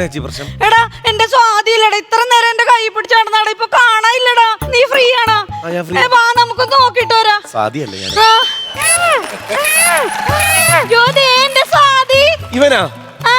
എന്നാ ചേച്ചി പ്രശ്നം? എടാ എന്റെ സ്വാതിയില്ലടാ. ഇത്ര നേരം എന്റെ കൈ പിടിച്ച് നടന്നാടാ ഇപ്പൊ കാണാനില്ലടാ. നീ ഫ്രീ ആണോ? ആ, ഞാൻ free. ഏ, വാ നമുക്ക് നോക്കിട്ട് വരാം. സാദിയല്ലേ ഞാൻ? ആ. അയ്യോ, ദേ എന്റെ സ്വാതി. ഇവനാ? ആ,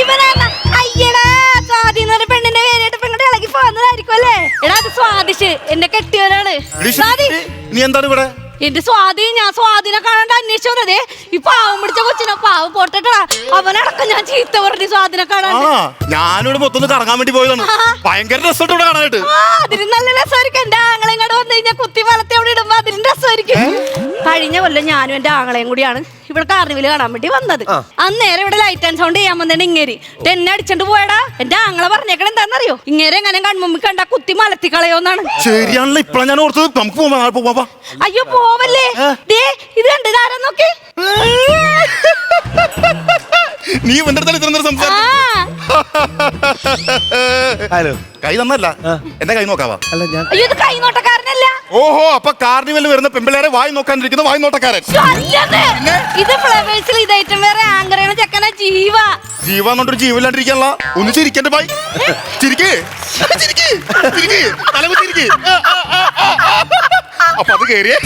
ഇവനാണ്. അയ്യടാ സ്വാതി എന്ന് പറഞ്ഞ പെണ്ണിന്റെ പേരായിട്ട് പെണ്ണിന്റെ ഇളകി പോകുന്നതായിരിക്കും അല്ലേ? എടാ അത് സ്വാദിഷ് എന്റെ കെട്ടിയവനാണ്. സ്വാതി. നീ എന്താണ് ഇവിടെ? എന്റെ സ്വാതി ഞാൻ സ്വാതിനെ കാണാണ്ട് അന്വേഷിച്ചു വന്നതേ ഈ പാവം പിടിച്ച കൊച്ചിനെ പാവം പോട്ടട്ടാ അവനടക്കം ഞാൻ ചീത്ത പറഞ്ഞു സ്വാതിനെ കാണാൻ ഞാനിവിടെ മൊത്തം കറങ്ങാൻ വേണ്ടി പോയതാണ്. ഭയങ്കര രസമുണ്ട് ഇവിടെ കാണാനായിട്ട്. അതിന് നല്ല രസമായിരിക്കും? കഴിഞ്ഞ കൊല്ലം ഞാനും എന്റെ ആങ്ങളെയും കൂടിയാണ് ഇവിടെ കാർണിവൽ കാണാൻ വേണ്ടി വന്നത്. അന്നേരം ഇവിടെ ലൈറ്റ് ആൻഡ് സൗണ്ട് ചെയ്യാൻ വന്നിട്ട് ഇങ്ങേരി. എന്നെ അടിച്ചോണ്ട് പോയടാ. എന്റെ ആങ്ങളെ പറഞ്ഞേക്കണ എന്താണെന്നറിയോ? ഇങ്ങേരെ എങ്ങനെ കൺമുമ്പിൽ കണ്ട കുത്തി മലത്തി കളയോന്നാണ്. ശരിയാണല്ലോ ഇപ്പഴാണ് ഞാൻ ഓർത്തത്. നമുക്ക് അയ്യോ പോവല്ലേ? ദേ ഇത് കണ്ട് ഇതാരാ നോക്കി? നീ ഇവന്റെ അടുത്തല്ലേ ഇത്ര സംസാരിച്ചു. ഹലോ കൈ തന്നല്ല. എന്റെ കൈ നോക്കാവാ? അല്ല ഞാൻ അയ്യോ ഇത് കൈനോട്ടക്കാരനല്ല. ഓഹോ അപ്പൊ കാർണിവൽ വരുന്ന പെമ്പിളേരെ വായി നോക്കാനിരിക്കുന്ന വായി നോട്ടക്കാരൻ. ഇത് ഫ്ലവേഴ്സിൽ ഇതായിട്ടും വേറെ ആങ്കറാണ് ചെക്കന ജീവ. ജീവാന്നോണ്ടൊരു ജീവനില്ലാണ്ടിരിക്കാനുള്ള ഒന്ന് ചിരിക്കണ്ട ബായ്. ചിരിക്കേ. ചിരിക്കേ. ചിരിക്കേ. തലകുത്തിരിക്കേ അപ്പൊ അത് കേറിയേ.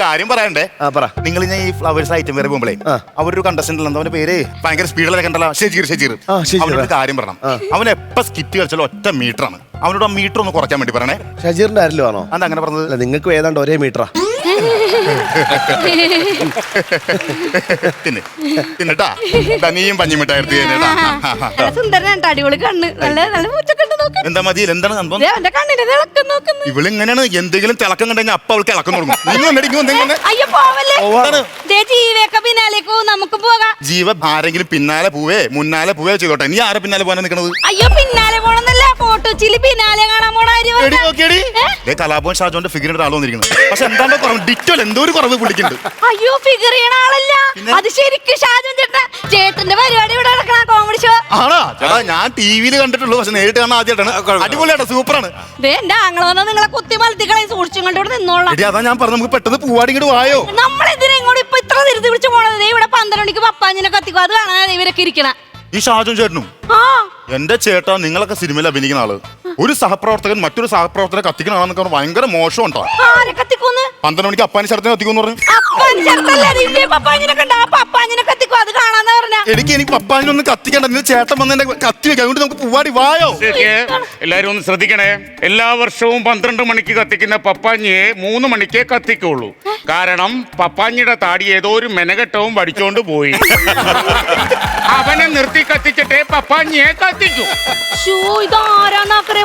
കാര്യം പറയണ്ടേ? പറ. നിങ്ങൾ ഞാൻ ഈ ഫ്ലവേഴ്സ് ഐറ്റം വരെ പോകുമ്പോഴേ അവരൊരു കണ്ടസ്റ്റന്റ് ഉള്ള അവന്റെ പേര്? ഭയങ്കര സ്പീഡിലൊക്കെ കണ്ടല്ലോ. ഷെജീർ ഷെജീർ. അവനൊരു കാര്യം പറയണം. അവൻ എപ്പ സ്കിറ്റ് കളിച്ചാലും ഒറ്റ മീറ്ററാണ് ആണ്. അവനോട് ആ മീറ്റർ ഒന്ന് കുറയ്ക്കാൻ വേണ്ടി പറയണേ. ഷജീറിന്റെ ആരല്ലോ ആണോ? അത് അങ്ങനെ പറഞ്ഞത് നിങ്ങൾക്ക് ഏതാണ്ട് ഒരേ മീറ്ററാ തിന്ന്. തിന്നട്ടാ? ദാ നീയും തിന്നട്ടാ നല്ല അടിപൊളി കണ്ണ്. നല്ല നല്ല നോക്ക്. എന്താ എന്താണ് സംഭവം? ദേ, അവന്റെ കണ്ണിന്റെ തിളക്കം നോക്കുന്നു. ഇവളിങ്ങനെയാണ്. എന്തെങ്കിലും തിളക്കം കണ്ടുകഴിഞ്ഞാൽ അപ്പ അവൾക്ക് ഇളക്കം തുടങ്ങും എന്തെങ്കിലും അയ്യോ പോവല്ലേ? പോവാണ്. ദേ ജീവയൊക്കെ പിന്നാലേക്ക്. പോവും, നമുക്ക് പോകാം. ജീവ ആരെങ്കിലും പിന്നാലെ പോവേ മുന്നാലെ പോവേ ചെയ്തോട്ടെ. നീ ആരെ പിന്നാലെ പോകാൻ നിൽക്കുന്നത് അയ്യോ പിന്നാലെ പോണെന്നല്ല. ചിലി പിന്നാലെ കാണാൻ പോണ എടി. നോക്കിയടി. കലാഭവൻ ഷാജോന്റെ ഫിഗറിന്റെ ആൾ വന്നിരിക്കുന്നത് പക്ഷെ എന്താണ്ടോ കുറവ്. ഡിറ്റോൽ എന്തോ ഒരു കുറവ് പുള്ളിക്കുണ്ട്. അയ്യോ ഫിഗർ ചെയ്യണ ആളല്ല. പിന്നെ? അത് ശരിക്കും ഷാജൻ ചേട്ടൻ ചേട്ടന്റെ പരിപാടി ഇവിടെ നടക്കണ കോമഡി ഷോ ആണോ? ചേട്ടാ ഞാൻ ടിവിയിൽ കണ്ടിട്ടുള്ളൂ പക്ഷെ നേരിട്ട് കാണാൻ ആദ്യമായിട്ടാണ് സൂപ്പറാണ്. ദേ എന്റെ ആങ്ങളെ വന്നാ നിങ്ങളെ കുത്തി മലത്തിക്കളെ സൂക്ഷിച്ചും കൊണ്ട് ഇവിടെ നിന്നോളാം. എടി അതാ ഞാൻ പറഞ്ഞു നമുക്ക് പെട്ടെന്ന് പൂവാടി ഇങ്ങോട്ട് വായോ? നമ്മളെന്തിനാ ഇങ്ങോട്ട് ഇപ്പൊ ഇത്ര ധൃതി പിടിച്ച് പോണത്? ദേ ഇവിടെ പപ്പാഞ്ഞിനെ കത്തിക്കും. അത് കാണാൻ ഇവരൊക്കെ ഇരിക്കണ. ഈ ചേട്ടനും? എന്റെ ചേട്ടാ നിങ്ങളൊക്കെ സിനിമയിൽ അഭിനയിക്കുന്ന ആൾ. ഒരു സഹപ്രവർത്തകൻ മറ്റൊരു സഹപ്രവർത്തകനെ കത്തിക്കണമെന്നൊക്കെ ഭയങ്കര മോശം ഉണ്ടോ? പന്ത്രണ്ട് മണിക്ക് അപ്പാനി ശരത്തിനെ കത്തിക്കുമെന്ന് പറഞ്ഞു. അപ്പാഞ്ഞി അത് കാണാന്ന് പറഞ്ഞ. എനിക്ക് എനിക്ക് പപ്പാനിനൊന്നും കത്തിക്കണ്ട. നീ ചേട്ടൻ വന്ന് എന്നെ കത്തി വെക്കാം. അതുകൊണ്ട് നമുക്ക് പൂവാടി വായോ? എല്ലാരും ഒന്ന് ശ്രദ്ധിക്കണേ. എല്ലാ വർഷവും പന്ത്രണ്ട് മണിക്ക് കത്തിക്കുന്ന പപ്പാഞ്ഞിയെ മൂന്ന് മണിക്കേ കത്തിക്കുള്ളൂ. കാരണം പപ്പാഞ്ഞിയുടെ താടി ഏതോ ഒരു മെനകെട്ടവും പഠിച്ചോണ്ട് പോയി. അവനെ നിർത്തി കത്തിച്ചിട്ടേ പപ്പാഞ്ഞിയെ കത്തിച്ചു ഇത്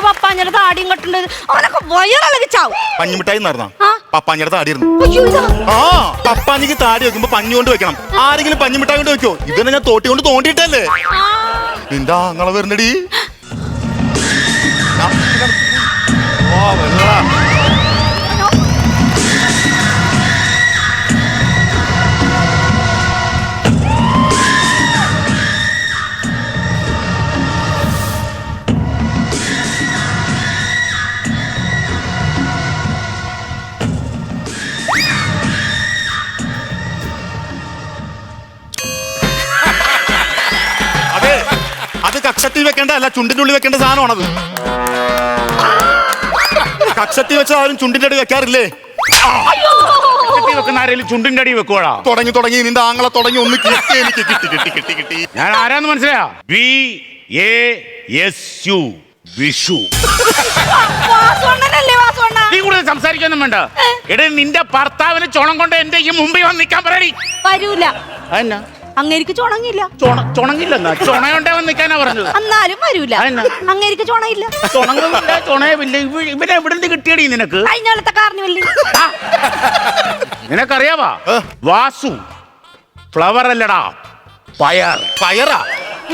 പപ്പാഞ്ഞിയുടെ താടി കെട്ടുണ്ട് അവനൊക്കെ വയറിളകി ചാവും പഞ്ഞിമിഠായി നടന്ന? ആ. പപ്പാഞ്ഞിയുടെ താടിയിരുന്നു അയ്യോ ഇതാ. ആ പപ്പാഞ്ഞിക്ക് താടി വെക്കുമ്പോ പഞ്ഞി കൊണ്ട് വെക്കണം ആരെങ്കിലും പഞ്ഞിമിഠായി കൊണ്ട് വെക്കോ ഇതന്നെ ഞാൻ തോട്ടി കൊണ്ട് തോണ്ടിട്ടല്ലേ ആ. നിന്റെ ആങ്ങളെ വരണടി. ഓ വെള്ളടാ അത് കക്ഷത്തിൽ വെക്കേണ്ട അല്ല ചുണ്ടിന്റെ ഉള്ളിൽ വെക്കേണ്ട സാധനമാണത്. കക്ഷത്തിൽ വെച്ച ആരും ചുണ്ടിന്റെ അടി വെക്കാറില്ലേ? വെക്കുന്ന ആരെങ്കിലും ചുണ്ടിന്റെ അടി വെക്കോടാ തുടങ്ങി തുടങ്ങി നിന്റെ ആങ്ങളെ തുടങ്ങി ഒന്ന് കിട്ടി എനിക്ക് കിട്ടി കിട്ടി കിട്ടി കിട്ടി. ഞാൻ ആരാന്ന് മനസ്സിലായാ? V A S U Vishu. വാസുവണ്ണനല്ലേ വാസുവണ്ണ? നീ കൂടുതൽ സംസാരിക്കൊന്നും വേണ്ട. എടേ നിന്റെ ഭർത്താവിന് ചോണം കൊണ്ട് എന്റെ ഈ മുമ്പിൽ വന്ന് നിൽക്കാൻ പറയണി വരൂല. അതെന്നാ? അങ്ങേരിക്ക് ചുണങ്ങില്ല. ചൊണ ചൊണങ്ങില്ലെന്നാ ചൊണയുണ്ടേ വന്ന് നിൽക്കാനാ പറഞ്ഞത്? എന്നാലും വരൂല. അതെന്നാ? അങ്ങേരിക്ക് ചുണയില്ല. ചൊണങ്ങില്ല ചൊണയുമില്ല ഇവ- ഇവനെ എവിടെ കിട്ടിയടി നിനക്ക്? നിനക്കറിയാവാ? വാസു ഫ്ലവർ അല്ലടാ. പയർ. പയറാ?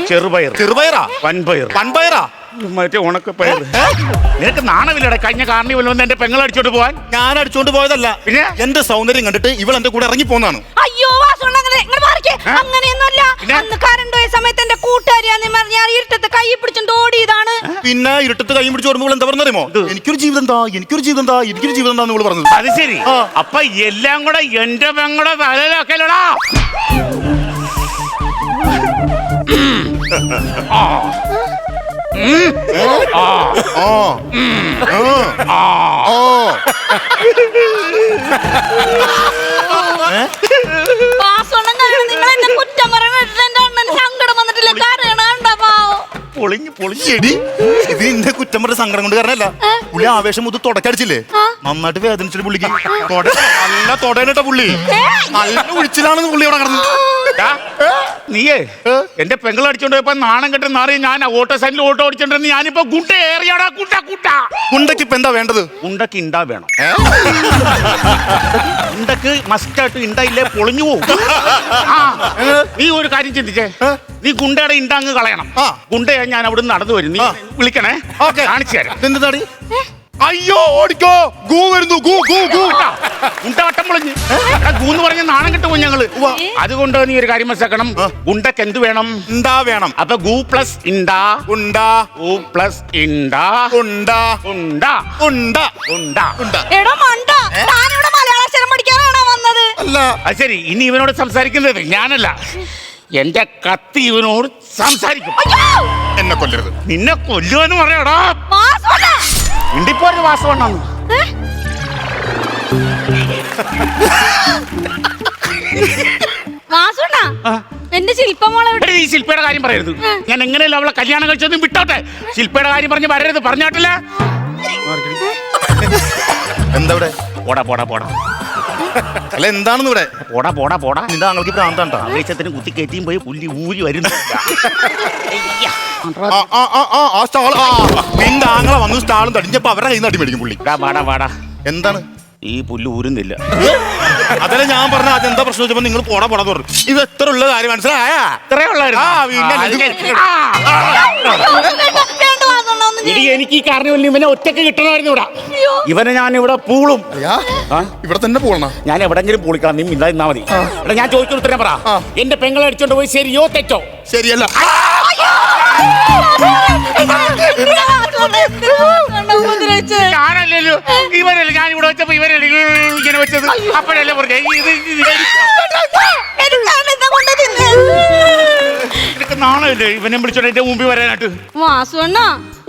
ചെറുപയർ. ചെറുപയറാ? വൻപയർ. പൺപയറാ മറ്റേ ഉണക്കപ്പയർ നിനക്ക് നാണമില്ലടാ കഴിഞ്ഞ കാർണിവൽ വന്ന് എന്റെ പെങ്ങൾ അടിച്ചോണ്ട് പോവാൻ? ഞാൻ അടിച്ചോണ്ട് പോയതല്ല. പിന്നെ? എന്റെ സൗന്ദര്യം കണ്ടിട്ട് ഇവൾ എന്റെ കൂടെ ഇറങ്ങി പോന്നാണ് വാസുവണ്ണ മാറിക്കേ. അങ്ങനെയൊന്നുമല്ല. പിന്നെ? അന്ന് കറണ്ട് പോയ സമയത്ത് എന്റെ കൂട്ടുകാരിയാന്ന് പറഞ്ഞ്. ഞാൻ ഇരുട്ടത്ത് കൈ പിടിച്ചോണ്ട് ഓടിയതാണ് പിന്നെ ഇരുട്ടത്ത് കൈ പിടിച്ച് ഓടുമ്പോൾ എന്താ പറഞ്ഞറിയുമോ എനിക്കൊരു ജീവിതം എന്താ? എനിക്കൊരു ജീവിതം എന്താ എനിക്കൊരു ജീവിതം എന്താ നിങ്ങൾ പറഞ്ഞത്. അത് ശരി. അപ്പൊ എല്ലാം കൂടെ എന്റെ പെങ്ങളുടെ തലയിലൊക്കെയല്ലടാ ആ. ആ. ആ. ആ. പൊളിഞ്ഞ് പൊളിഞ്ഞെടി ഇത് നിന്റെ കുറ്റം പറഞ്ഞ സങ്കടം കൊണ്ട് കാരണല്ല. പുള്ളി ആവേശം മുതൽ തുടക്കടിച്ചില്ലേ? നന്നായിട്ട് വേദനിച്ചിട്ട് പുള്ളിക്ക്. തൊട നല്ല തൊടേനട്ട പുള്ളി. നല്ല ഒഴിച്ചിലാണെന്ന് പുള്ളി അവിടെ കിടന്നത് നീയേ എന്റെ പെങ്ങൾ അടിച്ചോണ്ട് പോയപ്പോ നാണം കെട്ടി നാറി ഞാൻ ഓട്ടോ സൈഡിൽ ഓട്ടോ ഓടിച്ചോണ്ടിരുന്ന ഞാനിപ്പോ ഗുണ്ട ഏറിയാടാ കുട്ട കുട്ട ഗുണ്ടക്ക് ഇപ്പൊ എന്താ വേണ്ടത്? ഉണ്ടക്ക് ഇണ്ടാ വേണം. ഉണ്ടക്ക് മസ്റ്റായിട്ട് ഇണ്ടായില്ലേ പൊളിഞ്ഞു പോകും ആ, നീ ഒരു കാര്യം ചിന്തിച്ചേ. നീ ഗുണ്ടയുടെ ഇണ്ടാങ്ങ് കളയണം. ഗുണ്ടയാ ഞാൻ അവിടെ നടന്നു വരും. നീ വിളിക്കണേ. ഓക്കെ. കാണിച്ചു തരാം. അയ്യോ ഓടിക്കോ. ഗൂ വരുന്നു ഗൂ ഗൂ ഗൂ. കേട്ടാ? ഉണ്ട വട്ടം പൊളിഞ്ഞ്? ഗൂന്ന് പറഞ്ഞ നാണം കിട്ടുമോ ഞങ്ങൾ അതുകൊണ്ട് നീ ഒരു കാര്യം മനസ്സിലാക്കണം. ഗുണ്ടക്ക് എന്ത് വേണം? ഇണ്ടാ വേണം. അപ്പൊ ഗൂ പ്ലസ് ഇണ്ടാ. ഉണ്ടാ. ഗൂ പ്ലസ് ഇണ്ടാ. ഉണ്ടാ. ഉണ്ടാ. ഉണ്ടാ. ഉണ്ടാ. ഉണ്ടാ. എടോ മണ്ട. താനിവിടെ മലയാള അക്ഷരം പഠിക്കാനാണോ വന്നത്? അല്ല. അത് ശരി ഇനി ഇവനോട് സംസാരിക്കുന്നത് ഞാനല്ല. എന്റെ കത്തി ഇവനോട് സംസാരിക്കും. അയ്യോ! എന്നെ കൊല്ലരുത്. നിന്നെ കൊല്ലുവെന്ന് പറയടാ. വാസോണ്ണ ഇണ്ടിപ്പോരു വാസമുണ്ടെന്ന് വാസോണ്ണ എന്റെ ശില്പമോളെ എടി, ഈ ശില്പയുടെ കാര്യം പറയരുത്. ഞാൻ എങ്ങനെയല്ല അവളെ കല്യാണം കഴിച്ചതും വിട്ടോട്ടെ? ശില്പയുടെ കാര്യം പറഞ്ഞ് വരരുത് പറഞ്ഞാട്ടില്ല? എന്താ ഇവിടെ പോടാ പോടാ പോടാ. അല്ല എന്താണെന്ന് ഇവിടെ പോടാ പോടാ. പോടാ നിന്റെ ആങ്ങൾക്ക് പ്രാന്താണ്ടാ ആവേശത്തിന് കുത്തി കയറ്റിയും പോയി പുല്ലി ഊരി വരുന്നു. അയ്യ. ആ, ആ, ആ, ആ, ആ സ്റ്റാൾ ആ നിന്റെ ആങ്ങളെ വന്നു സ്റ്റാളും തടിഞ്ഞപ്പോ അവരുടെ കയ്യിൽ നിന്ന് അടി മേടിക്കും പുള്ളി. എടാ, വാടാ വാടാ. എന്താണ്? ഈ പുല്ല് ഊരുന്നില്ല. അതല്ല ഞാൻ പറഞ്ഞ അതെന്താ പ്രശ്നം വെച്ചപ്പോ നിങ്ങൾ പോടാ പോടാ പറഞ്ഞു. ഇത് എത്ര ഉള്ള കാര്യം മനസ്സിലായാ? ഇത്രേ ഉള്ളായിരുന്നു. ആ, പിന്നെ ആ, ഇത് ആ. എനിക്ക് ഈ കാരണവല്ല ഇവനെ ഒറ്റയ്ക്ക് കിട്ടണമായിരുന്നു ഇവിടെ. ഇവനെ ഞാൻ ഇവിടെ പൂളും? ഇവിടെ തന്നെ പൂളണം? ഞാൻ എവിടെങ്കിലും പൂളിക്കണം നീ ഇന്നാ നിന്നാ മതി. ഇവിടെ ഞാൻ ചോദിച്ചു ഉത്തരം പറ. എന്റെ പെങ്ങളെ അടിച്ചോണ്ട് പോയി ശരിയോ തെറ്റോ? ശരിയല്ല. ഞാനല്ലല്ലോ. ഇവനല്ലേ ഞാൻ ഇവിടെ വെച്ചപ്പോ ഇവരല്ലേ ഇങ്ങനെ വെച്ചത്? അപ്പോഴല്ലേ പറഞ്ഞേ ഇത് ഇത് ഇതൊക്കെ നാണല്ലേ ഇവനെ വിളിച്ചോണ്ട് എന്റെ മുമ്പിൽ വരാനായിട്ട്. വാസുവണ്ണ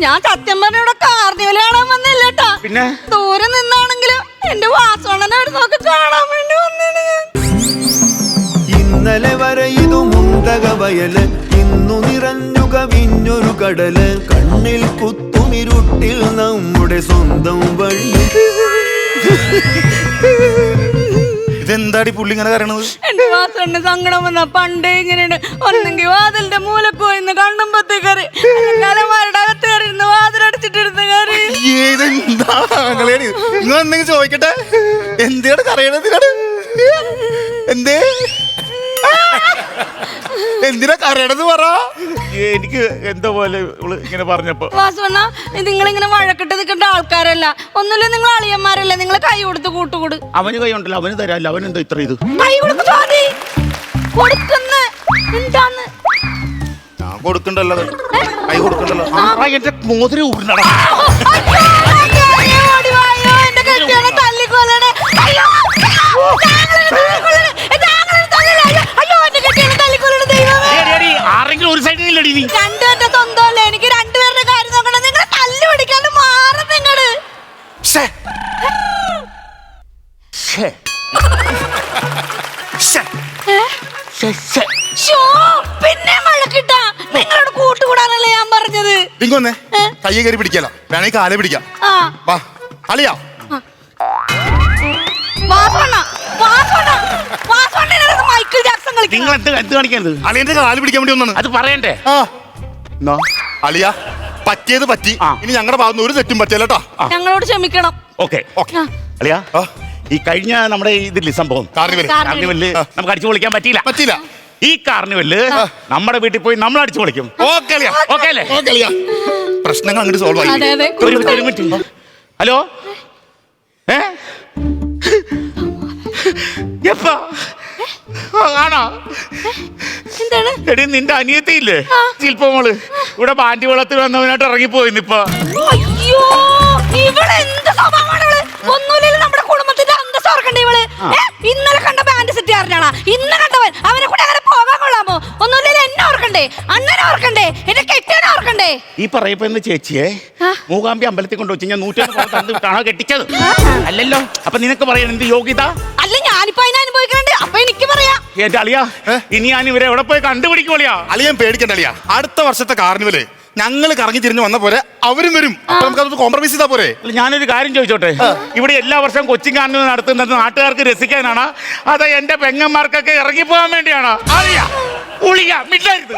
ഞാൻ സത്യം പറഞ്ഞ ഇവിടെ കാർണിവൽ കാണാൻ വന്നില്ല പിന്നെ? ദൂരെ നിന്നാണെങ്കിലും എന്റെ വാസുവണ്ണനെ അവിടെ നോക്കി കാണാൻ വേണ്ടി ഇന്നലെ വരെ ഇതു മുന്തക വയൽ ഇന്നു നിറഞ്ഞു കവിഞ്ഞൊരു കടൽ. കണ്ണിൽ കുത്തുമിരുട്ടിൽ നമ്മുടെ സ്വന്തം വഴി. ഇതെന്താടി പുള്ളി ഇങ്ങനെ കരണത് എന്റെ വാസന്റെ സങ്കടം വന്ന പണ്ടേ ഇങ്ങനെയാണ്. ഒന്നെങ്കിൽ വാതിലിന്റെ മൂലക്കോയിന്ന് കണ്ണുമ്പത്തി കയറി. കലമാരുടെ അകത്ത് കറി ഇരുന്ന് വാതിലടച്ചിട്ടിരുന്ന് കറി ഏതെന്താ നിങ്ങൾ എന്തെങ്കിലും ചോദിക്കട്ടെ? എന്തിനാണ് കരയണതിനാണ് എന്തേ? എന്തിനാ കരയണത് പറ? എനിക്ക് എന്തോ പോലെ ഇവൾ ഇങ്ങനെ പറഞ്ഞപ്പോ. വാസുവണ്ണ നിങ്ങളിങ്ങനെ വഴക്കിട്ട് നിൽക്കേണ്ട ആൾക്കാരല്ല. ഒന്നുമില്ല നിങ്ങൾ അളിയന്മാരല്ലേ? നിങ്ങൾ കൈ കൊടുത്ത് കൂട്ടുകൂട്. അവന് കൈ ഉണ്ടല്ലോ അവന് തരാല്ല അവൻ എന്താ ഇത്ര ഇത്. കൈ കൊടുക്കുന്ന എന്താന്ന് ഞാൻ കൊടുക്കണ്ടല്ലോ കൈ കൊടുക്കണ്ടല്ലോ. എന്റെ മോതിരം തല്ലിക്കൊല്ലണേ. അയ്യോ, ഒരു സൈഡിൽ നില്ലടി നീ. രണ്ടുപേരുടെ സ്വന്തമല്ലേ? എനിക്ക് രണ്ടുപേരുടെ കാര്യം നോക്കണം. നിങ്ങൾ തല്ലു പിടിക്കാണ്ട് മാറും നിങ്ങൾ. ശ്ശേ. ശ്ശേ. ശ്ശേ. ശ്ശേ, ശ്ശേ. ഷോ പിന്നെ വഴക്കിട്ടാ നിങ്ങളോട് കൂട്ടുകൂടാനല്ലേ ഞാൻ പറഞ്ഞത്. ഇങ്ങ് വന്നേ. ഏ? കയറി പിടിക്കല വേണമെങ്കിൽ കാലേ പിടിക്കാം. ആ. വാ. അളിയാ. വാസോണ്ണ വാസോണ്ണ നിങ്ങൾ എന്ത് എന്ത് കാണിക്കരുത് അളിയന്റെ കാൽ പിടിക്കാൻ വേണ്ടി ഒന്നാണ് അത് പറയണ്ടേ? ആ. എന്നാ? അളിയ പറ്റിയത് പറ്റി. ആ. ഇനി ഞങ്ങളുടെ ഭാഗത്ത് ഒരു തെറ്റും പറ്റിയല്ലോ ഞങ്ങളോട് ക്ഷമിക്കണം. ഓക്കെ. ഓക്കെ. ആ. അളിയാ ആ. ഈ കഴിഞ്ഞ നമ്മുടെ ഇതില്ലേ സംഭവം? കാർണിവൽ കാർ- കാർണിവൽ നമുക്ക് അടിച്ചു പൊളിക്കാൻ പറ്റിയില്ല. പറ്റില്ല ഈ കാർണിവൽ നമ്മുടെ വീട്ടിൽ പോയി നമ്മൾ അടിച്ചു പൊളിക്കും. ഓക്കെ അളിയ. ഓക്കെ അല്ലേ? ഓക്കെ അളിയ. പ്രശ്നങ്ങൾ അങ്ങോട്ട് സോൾവ് ആയി. അതെ അതെ. ഒരു മിനിറ്റ് ഒരു മിനിറ്റ്. ഹലോ? ഏ? എപ്പാ? ആണോ എന്താണ്? എടി നിന്റെ അനിയത്തിയില്ലേ ശില്പമോൾ. ഇവിടെ പാണ്ടി വെള്ളത്തിൽ വന്നവനായിട്ട് ഇറങ്ങിപ്പോയിന്ന് ഇപ്പൊ. അയ്യോ ഇവൾ എന്ത് സ്വഭാവമാണ് ഇവൾ? ഒന്നുമില്ലല്ലോ നമ്മുടെ കുടുംബത്തിന്റെ അന്തസ് ഓർക്കണ്ട ഇവൾ? ഇന്നലെ കണ്ട ബാൻഡ് സെറ്റ് അറിഞ്ഞാണാ ഇന്ന് കണ്ടവൻ. അവനെ കൂടെ അങ്ങനെ പോകാൻ കൊള്ളാമോ? ഒന്നുമില്ല എന്നെ ഓർക്കണ്ടേ? അണ്ണനെ ഓർക്കണ്ടേ? എന്റെ കെട്ടിയനെ ഓർക്കണ്ടേ? ഈ പറയപ്പെടുന്ന ചേച്ചിയെ? മൂകാമ്പി മൂകാംബി അമ്പലത്തിൽ കൊണ്ടുവച്ച് ഞാൻ നൂറ്റി തന്നിട്ടാണോ കെട്ടിച്ചത്? അല്ലല്ലോ. അപ്പൊ നിനക്ക് പറയാൻ എന്ത് യോഗ്യത? അല്ല ഞാനിപ്പോ അതിനെ അനുഭവിക്കണുണ്ട്. അപ്പൊ എനിക്ക് പറയാം. എന്റെ അളിയ ഇനി ഞാൻ ഇവരെ എവിടെ പോയി കണ്ടുപിടിക്കോളിയാ അളിയൻ പേടിക്കണ്ട അളിയ. അടുത്ത വർഷത്തെ കാർണിവൽ. ഞങ്ങൾ കറങ്ങി തിരിഞ്ഞു വന്ന പോലെ അവരും വരും. അപ്പൊ നമുക്ക് അതൊന്ന് കോംപ്രമൈസ് ചെയ്താ പോരെ. ഞാനൊരു കാര്യം ചോദിച്ചോട്ടെ? ഇവിടെ എല്ലാ വർഷവും കൊച്ചി കാർണിവൽ നടത്തുന്നത് നാട്ടുകാർക്ക് രസിക്കാനാണ്. അത് എന്റെ പെങ്ങന്മാർക്കൊക്കെ ഇറങ്ങിപ്പോകാൻ വേണ്ടിയാണ്. അറിയാ ഉളിയ മിണ്ടരുത്